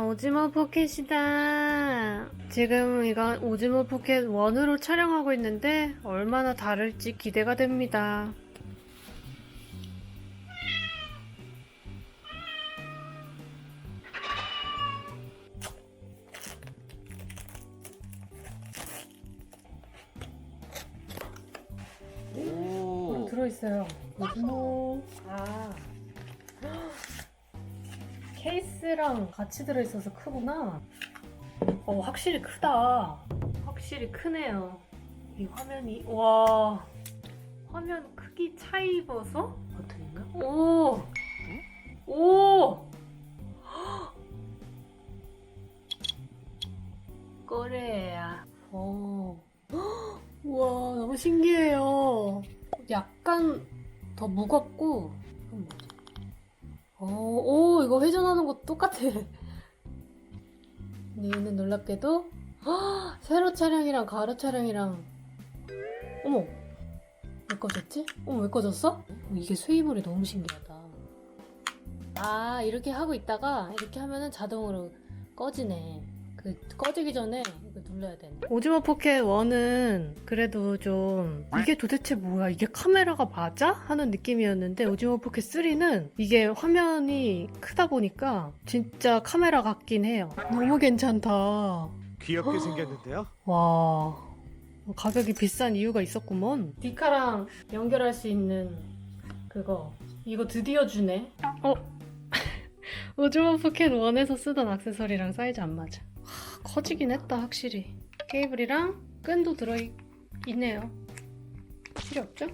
와, 오즈모 포켓이다. 지금 이건 오즈모 포켓 1으로 촬영하고 있는데 얼마나 다를지 기대가 됩니다. 오. 들어있어요. 오즈모. 아. 케이스랑 같이 들어있어서 크구나. 어, 확실히 크다. 확실히 크네요. 이 화면이, 와. 화면 크기 차이 보소? 버튼인가? 오! 오! 꼬레야. 오. 우와, 너무 신기해요. 약간 더 무겁고. 오, 오, 이거 회전하는 거 똑같아. 얘는 놀랍게도 헉, 세로 차량이랑 가로 차량이랑 어머 왜 꺼졌지? 어머 왜 꺼졌어? 어, 이게 수위물이 너무 신기하다. 아 이렇게 하고 있다가 이렇게 하면은 자동으로 꺼지네. 그 꺼지기 전에 이거 눌러야 되네. 오즈모 포켓 1은 그래도 좀 이게 도대체 뭐야? 이게 카메라가 맞아? 하는 느낌이었는데 오즈모 포켓 3는 이게 화면이 크다 보니까 진짜 카메라 같긴 해요. 너무 괜찮다. 귀엽게 생겼는데요. 와 가격이 비싼 이유가 있었구먼 디카랑 연결할 수 있는 그거 이거 드디어 주네 어? 오즈모 포켓 1에서 쓰던 액세서리랑 사이즈 안 맞아 하, 커지긴 했다 확실히 케이블이랑 끈도 들어있네요 필요 없죠?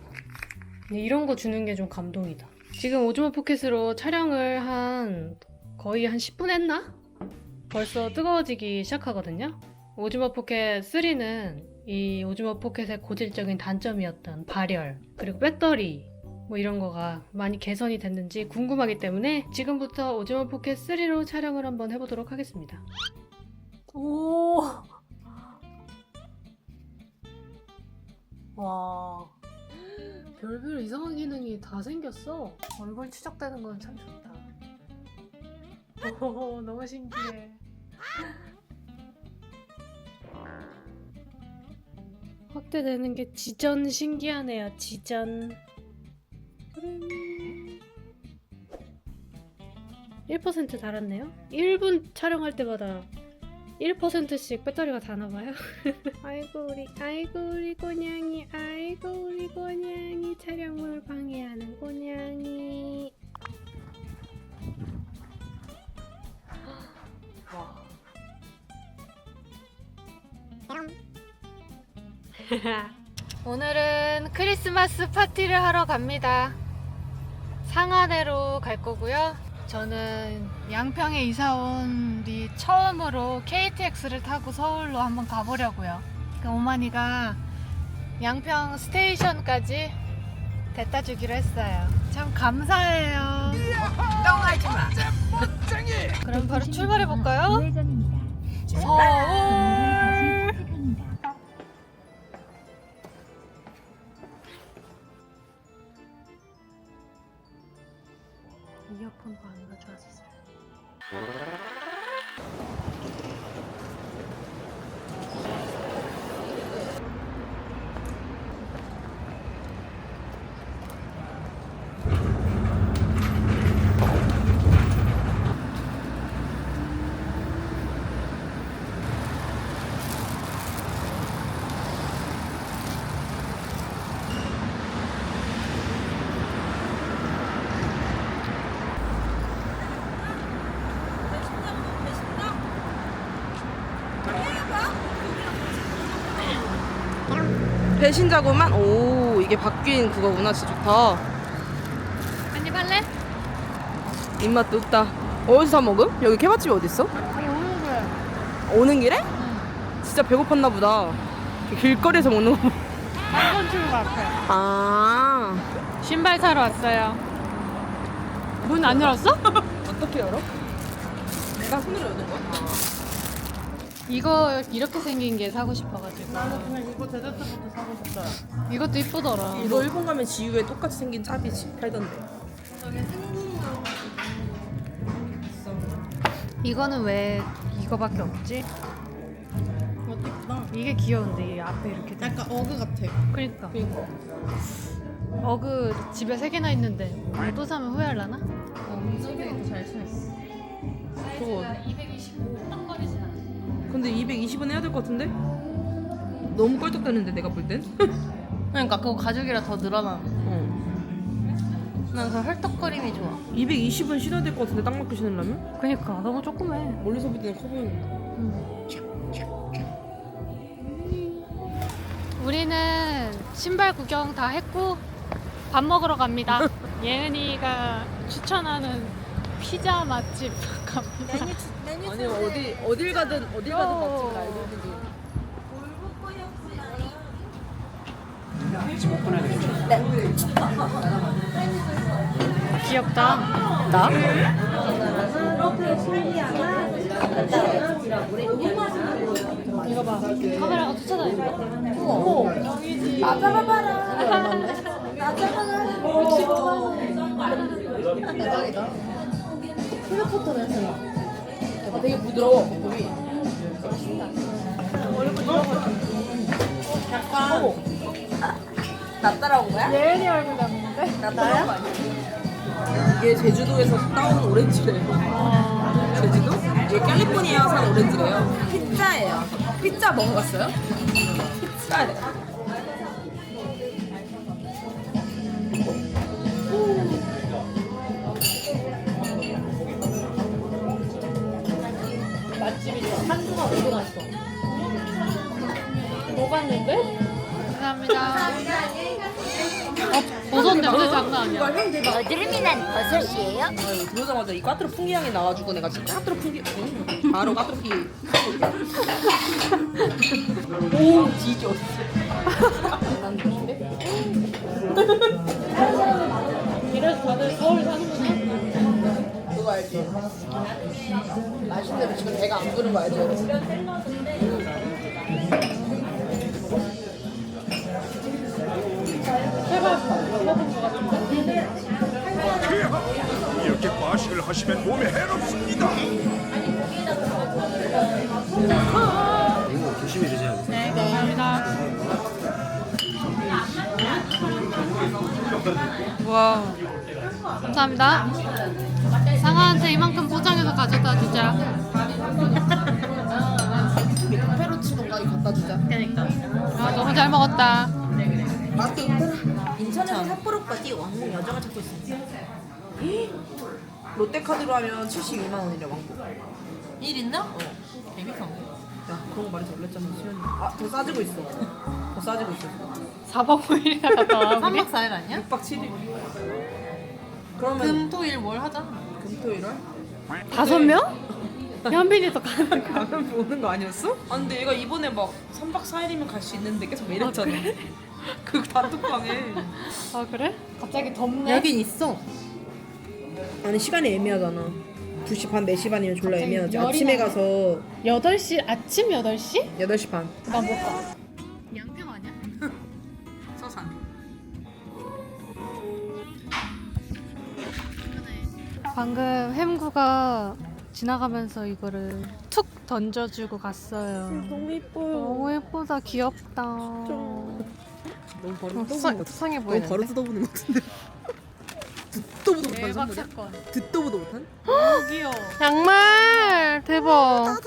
네, 이런 거 주는 게 좀 감동이다 지금 오즈모 포켓으로 촬영을 한 거의 한 10분 했나? 벌써 뜨거워지기 시작하거든요 오즈모 포켓 3는 이 오즈모 포켓의 고질적인 단점이었던 발열, 그리고 배터리, 뭐 이런 거가 많이 개선이 됐는지 궁금하기 때문에 지금부터 오즈모 포켓 3로 촬영을 한번 해보도록 하겠습니다. 오! 와. 별별 이상한 기능이 다 생겼어. 얼굴 추적되는 건 참 좋다. 오, 너무 신기해. 확대되는 게 지전 신기하네요. 지전. 1% 달았네요. 1분 촬영할 때마다 1%씩 배터리가 다나봐요. 아이고 우리 아이고 우리 꼬냥이 아이고 우리 꼬냥이 촬영을 방해하는 꼬냥이. 와. 오늘은 크리스마스 파티를 하러 갑니다. 상하대로 갈 거고요. 저는 양평에 이사 온 뒤 처음으로 KTX를 타고 서울로 한번 가보려고요. 그 오마니가 양평 스테이션까지 데려다 주기로 했어요. 참 감사해요. 똥하지 마. 그럼 바로 출발해 볼까요? 우회전입니다. 서울. Thank you. 배신자구만. 오, 이게 바뀐 그거구나. 진짜 좋다. 한입 할래? 입맛도 없다. 어디서 사 먹음? 여기 케밥집이 어딨어? 아니 오늘 그래. 오는 길에? 진짜 배고팠나 보다. 길거리에서 먹는 거. 한번 출구 앞에. 아. 신발 사러 왔어요. 문 안 열었어? 어떻게 열어? 내가 손으로 여는 거야? 이거 이렇게 생긴 게 사고 싶어가지고. 그냥 이거 데저트부터 사고 싶다. 이것도 이쁘더라. 이거 일본 가면 지우에 똑같이 생긴 짭이 지 팔던데. 이거는 왜 이거밖에 없지? 예쁘다. 이게 귀여운데 이 앞에 이렇게 돼. 약간 어그 같아. 그러니까 그니까. 어그 집에 세 개나 있는데 오늘 또 사면 후회할라나? 엄청나게 잘 치냈어. 저거. 225 땀거리진 않아. 근데 220은 해야 될 것 같은데? 너무 껄떡대는데 내가 볼 땐? 그러니까 그거 가죽이라 더 늘어나. 어. 난 그 헐떡거림이 좋아. 220은 신어야 될 것 같은데 딱 맞게 신으려면? 그니까 너무 조그매. 멀리서 볼 때는 커 보이는데. 우리는 신발 구경 다 했고 밥 먹으러 갑니다. 예은이가 추천하는 피자 맛집 갑니다. 아니 어디 어딜 가든 어딜 가든 맛집을 알고 있는지. 귀엽다. 나? 이거 봐. 카메라가 쫓아다닌다. 되게 부드러워 볶음이. 나 따라온 거야? 예은이 얼굴 닮았는데? 나 나야? 이게 제주도에서 따온 오렌지래요. 제주도? 이게 캘리포니아산 오렌지래요. 피자예요. 피자 먹어봤어요? 피자 래. 감사합니다. 어, 버섯 냄새 장난 아니야. 여드름이란 버섯이에요? 아, 이거 들어오자마자 이 까트로 풍기 향이 나가지고 내가 지금 까트로 풍기 음, 바로 까트로 풍기 오 뒤졌어 난 좋은데? 이래서 다들 서울 사는구나. 그거 알지? 맛있는 대로 지금 배가 안 부른 거 알지? 이렇게 과식을 하시면 몸에 해롭습니다. 네, 감사합니다. 와 감사합니다. 상아한테 이만큼 포장해서 가져다 주자. 페로치노까지 갖다 주자 그러니까. 아, 너무 잘 먹었다. 인천에서 삿포로까지 왕복 여정을 찾고 있습니다. 롯데카드로 하면 72만 원이래 왕복 1 있나? 어. 개비싸. 야 그런 거 말해서 놀랬잖아 수현이 아더 싸지고 있어 더 싸지고 있어 4박 5일이나 갔다 와. 우리? 3박 4일 아니야? 6박 7일 그러면 금, 토, 일뭘 하잖아. 금토일 월? 다섯 명? 현빈이도 가는 거. 가면 오는 거 아니었어? 아 근데 얘가 이번에 막 3박 4일이면 갈 수 있는데 계속 매렸잖아 그 단톡방에 아 그래? 갑자기 덥네. 여긴 있어 아니 시간이 애매하잖아 2시 반, 4시 반이면 졸라 갑자기 애매하지 열이 아침에 나네. 가서 8시 아침 8시? 8시 반 나 못 가. 양평 아니야? 서산 방금 햄구가 지나가면서 이거를 툭 던져주고 갔어요. 너무 이뻐요 너무 예쁘다, 귀엽다. 너무 바로 어, 뜯어보는 수상, 수상해 너무 보이는데? 바로 뜯어보는 것 같은데 듣도 보도 못한 대박 선물이야? 사건. 듣도 보도 못한? 너무 귀여워. 양말 대박.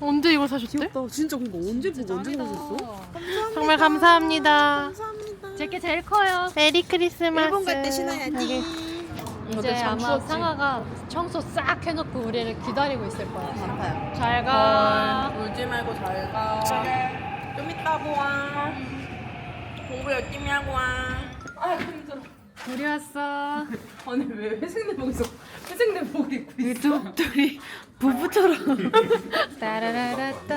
언제 이걸 사셨대? 귀엽다 진짜 그거 언제 보고 언제 사셨어? 정말 감사합니다. 제게 제일 커요. 메리 크리스마스. 일본 갈 때 신어야지. 이제 아마 상아가 청소 싹 해놓고 우리를 기다리고 있을 거야. 잘 가. 울지 말고 잘가 좀 이따 보아 공부 열심히 하고 와 우리 왔어. 아니 왜 회색 내복에서 회색 내복을 입고 있어? 유튜브들이 부부처럼. 따라라라따.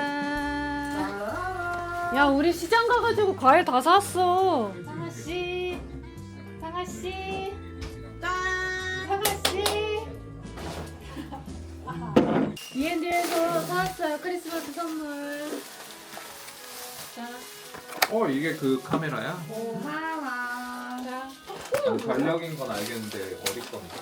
야 우리 시장 가가지고 과일 다 샀어. 상아 씨, 상아 씨, 상아 씨. E&D에서 사왔어요 크리스마스 선물. 자, 어 이게 그 카메라야? 아니, 달력인 건 알겠는데 어디 건데?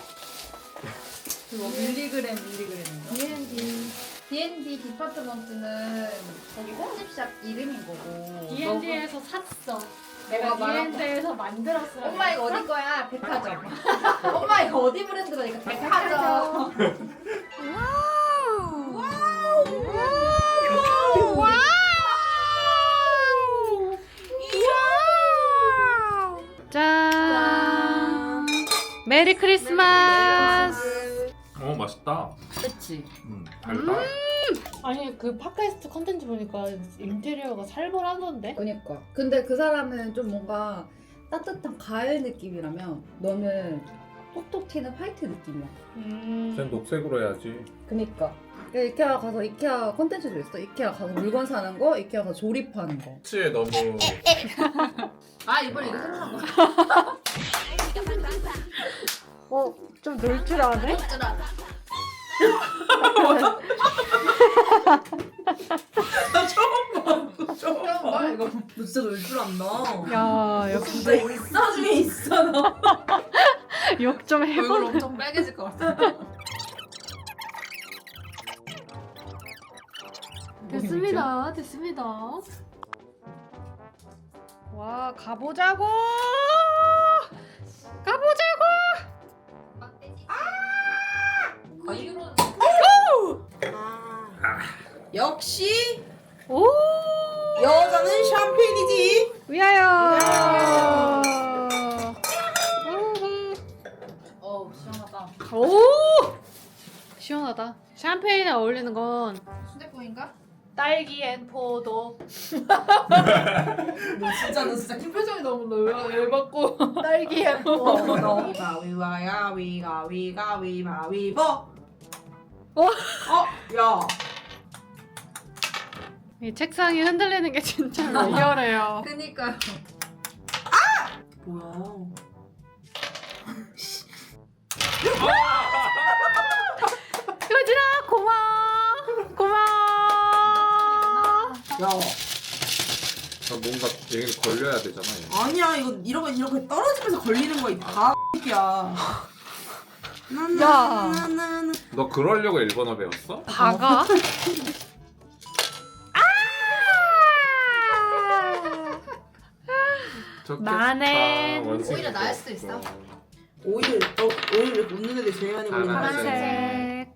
그거 밀리그램 밀리그램인가? D&D. D&D 디파트먼트는 거기 편집샵 이름인 거고. D&D에서 샀어. 내가 D&D에서 만들었어. 엄마 이거 어디 거야? 백화점. 엄마 이거 어디 브랜드라니까 백화점. 메리 크리스마스. 어 맛있다. 그치. 음 달다. 아니 그 팟캐스트 컨텐츠 보니까 인테리어가 살벌하던데. 그니까. 근데 그 사람은 좀 뭔가 따뜻한 가을 느낌이라면 너는 톡톡 튀는 화이트 느낌이야. 음. 쟤 녹색으로 해야지. 그니까. 이케아 가서 이케아 콘텐츠도 있어. 이케아 가서 물건 사는 거, 이케아 가서 조립하는 거. 치에 너무 아 이번에 이거 생각난 거. 어, 좀 놀 줄 아네? 나 처음 봐. 처음 봐. 아 이거 너 진짜 놀줄 안다. 야, 역, 진짜 인싸 중에 있어 너. 욕 좀 얼굴 해봐. 엄청 빨개질 것 같아. 됐습니다. 됐습니다. 와! 가보자고! 역시 오! 여자는 샴페인이지. 위하여! 어우, 시원하다. 오! 시원하다. 샴페인에 어울리는 건 순대국인가? 딸기 앤 포도. 너 진짜 너 진짜 김 표정이 너무 열받고. 딸기 앤 포도. 위가 위와야 위가 위가 위마 위보. 어? 어? 야. 이 책상이 흔들리는 게 진짜 리얼해요. 그니까요. 뭐야? 효진아 고마워. 고마워. 야. 아, 뭔가 얘를 걸려야 되잖아. 얘. 아니야 이거 이러고 이렇게 떨어지면서 걸리는 거야 이 바새끼야. 야. 너 그러려고 일본어 배웠어? 다가? 좋겠다. 나는 원숭이 오히려 나을 있고. 수도 있어. 오일 너 오일 웃는 애들 제일 많이 걸리는 파란색. 거야. 파란색.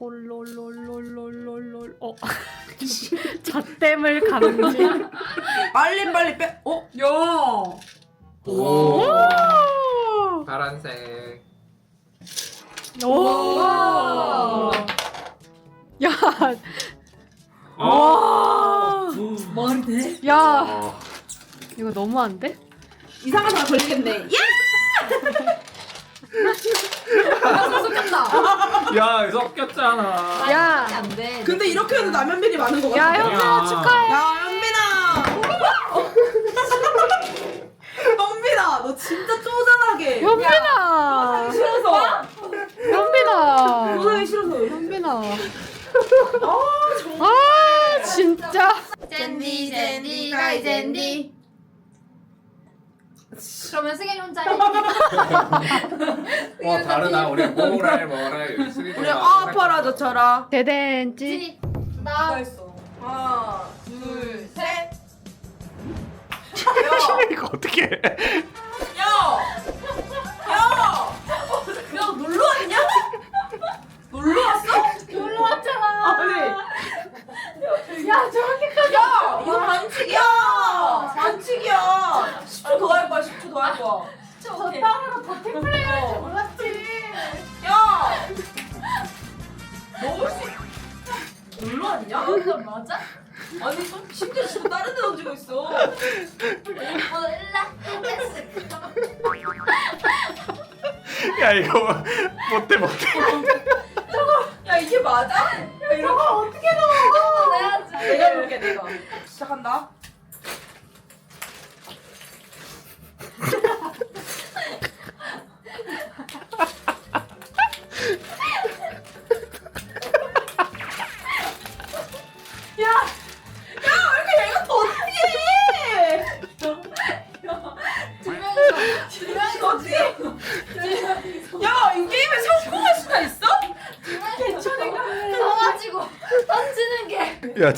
홀롤롤롤롤롤롤. 어. 잣댐을 감지. 빨리 빨리 빼. 어? 야. 오. 오. 파란색. 오. 야. 어. 와. 말이 돼? 야. 어. 이거 너무한데? 이상한 사람 걸리겠네. 야! 야 섞였잖아. 야. 안 돼. 근데 이렇게 해도 남현빈이 많은 거 야, 같아. 현빈아 축하해. 야 현빈아. 현빈아 너 진짜 쪼잔하게. 현빈아. 싫어서. 현빈아. 쪼잔하기 싫어서. 현빈아. 아, 진짜. 젠디, 젠디, 가이 젠디. 그러면 승현이 혼자 해. 와 다르다. 우리 뭐랄 뭐랄. 우리 아파라 저쳐라. 대댄지. 누가 했어? 하나 둘 셋. 이거 어떻게 해? 야! 야! 야 놀러 왔냐? 놀러 왔어? 놀러 왔잖아. 아니 야, 저렇게까지. 야! 이거 반칙이야! 반칙이야! 10초 더 할 거야 10초 더 할 거야 저 땅으로 더 템플레이 할줄 몰랐지. 야! 먹을 수 있... 놀러 왔냐? 이건 맞아? 아니 좀 심지어 지금 다른 데 던지고 있어 몰라. 야 이거 못해 못해. 야 이게 맞아? 야 이런 거 어떻게 내야지. 내가 볼게 내가. 시작한다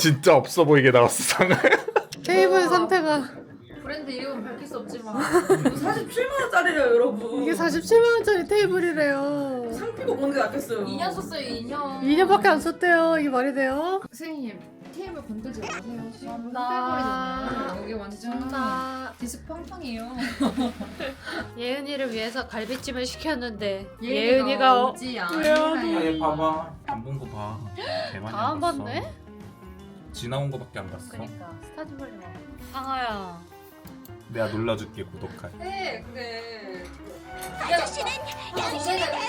진짜 없어 보이게 나왔어 상을. 테이블 상태가 브랜드 이름은 밝힐 수 없지만 47만 원짜리래요 여러분. 이게 47만 원짜리 테이블이래요. 상피고 보는 게 낫겠어요. 2년 썼어요 2년 2년밖에 안 썼대요. 이게 말이 돼요? 선생님 테이블 건들지 마세요 나- 떼버리잖아요 여기 완전 나 디스 팡팡이에요 예은이를 위해서 갈비찜을 시켰는데 예은이가 예은이가 어, 오지? 않아요 봐봐. 안 본 거 봐. 대만이 다안 봤네? 지나온 거밖에 안 봤어. 그러니까 스타즈 와. 상아야. 내가 눌러줄게 구독할. 네 그래 아저씨는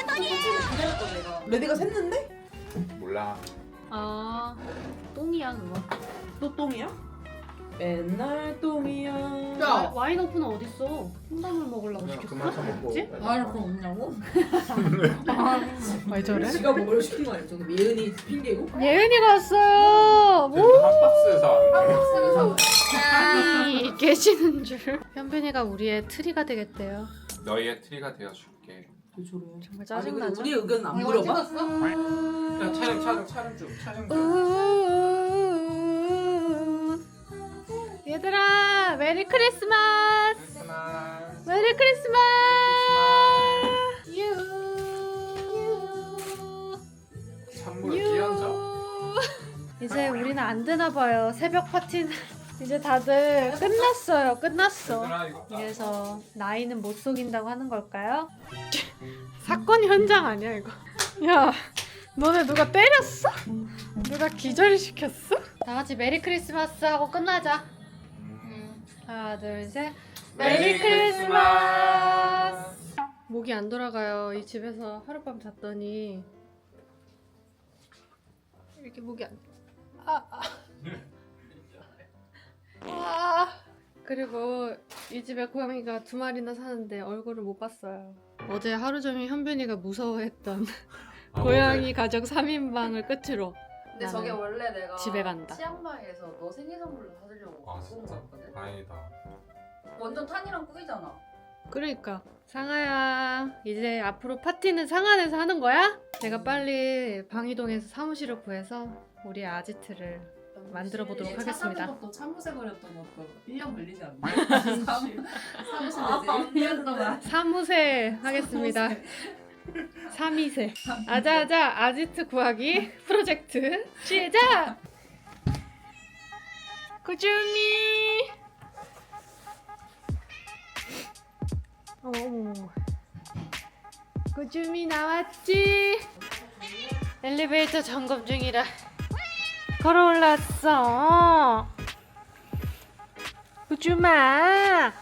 대본이에요. 기다렸어 내가 레디가 샜는데? 몰라. 아 똥이야 그거. 또 똥이야? 맨날 똥이야. 야 와인 오픈은 어딨어? 콩나물 먹으려고 그냥 시켰어? 그만 사 먹고. 뭐지? 아 그럼 없냐고? 왜 저래? 지가 먹으려 시킨 거 아니야? 저는 예은이 핑계고? 예은이가 왔어요. 뭐? 한 박스에서 이 계시는 줄. 현빈이가 우리의 트리가 되겠대요. 너희의 트리가 되어줄게. 왜 저래? 정말 아니 근데 짜증나죠? 우리 의견 안 이거 물어봐? 찍었어? 야 촬영 촬영 촬영 중 촬영 중. 얘들아 메리 크리스마스. 크리스마스. 메리 크리스마스. 유. 찬물에 끼얹어. 이제 우리는 안 되나 봐요. 새벽 파티는 이제 다들 끝났어요. 끝났어. 그래서 나이는 못 속인다고 하는 걸까요? 사건 현장 아니야 이거? 야, 너네 누가 때렸어? 누가 기절시켰어? 다 같이 메리 크리스마스 하고 끝나자. 음. 하나, 둘, 셋. 메리 크리스마스. 목이 안 돌아가요. 이 집에서 하룻밤 잤더니 이렇게 목이 안. 아, 아. 아. 그리고 이 집에 고양이가 두 마리나 사는데 얼굴을 못 봤어요. 어제 하루 종일 현빈이가 무서워했던 아, 고양이 가족 3인방을 끝으로 근데 나는 저게 원래 내가 집에 간다. 치앙마이에서 너 생일 선물로 사주려고 아온 진짜? 거였거든 다행이다. 완전 탄이랑 꾸이잖아 그러니까 상아야 이제 앞으로 파티는 상안에서 하는 거야? 내가 빨리 방이동에서 사무실을 구해서 우리 아지트를 만들어 보도록 얘 하겠습니다. 차 사는 것도 거렸던 것도 1년 걸리지 않나? 사무실에서 1년 동안 사무새 하겠습니다. 삼이세. 아자아자 아지트 구하기 프로젝트 시작! 구준이 어머 구준이 나왔지? 엘리베이터 점검 중이라 걸어 올랐어. 구주마